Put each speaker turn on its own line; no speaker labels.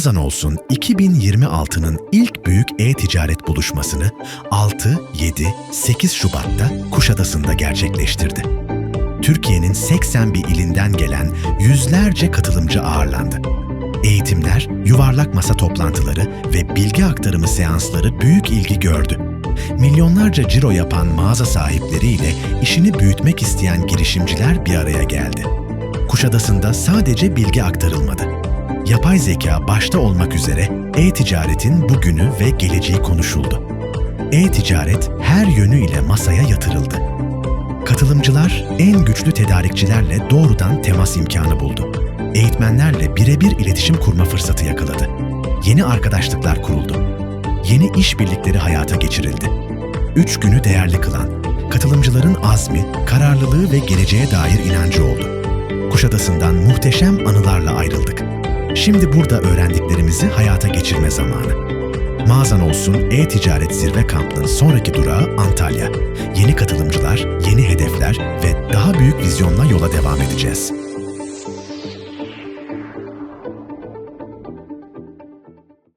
Mağazan olsun 2026'nın ilk büyük e-ticaret buluşmasını 6, 7, 8 Şubat'ta Kuşadası'nda gerçekleştirdi. Türkiye'nin 81 ilinden gelen yüzlerce katılımcı ağırlandı. Eğitimler, yuvarlak masa toplantıları ve bilgi aktarımı seansları büyük ilgi gördü. Milyonlarca ciro yapan mağaza sahipleriyle işini büyütmek isteyen girişimciler bir araya geldi. Kuşadası'nda sadece bilgi aktarılmadı. Yapay zeka başta olmak üzere e-ticaretin bugünü ve geleceği konuşuldu. E-ticaret her yönüyle masaya yatırıldı. Katılımcılar en güçlü tedarikçilerle doğrudan temas imkanı buldu. Eğitmenlerle birebir iletişim kurma fırsatı yakaladı. Yeni arkadaşlıklar kuruldu. Yeni işbirlikleri hayata geçirildi. Üç günü değerli kılan, katılımcıların azmi, kararlılığı ve geleceğe dair inancı oldu. Kuşadası'ndan muhteşem anılarla ayrıldık. Şimdi burada öğrendiklerimizi hayata geçirme zamanı. Mağazan olsun e-ticaret zirve kampının sonraki durağı Antalya. Yeni katılımcılar, yeni hedefler ve daha büyük vizyonla yola devam edeceğiz.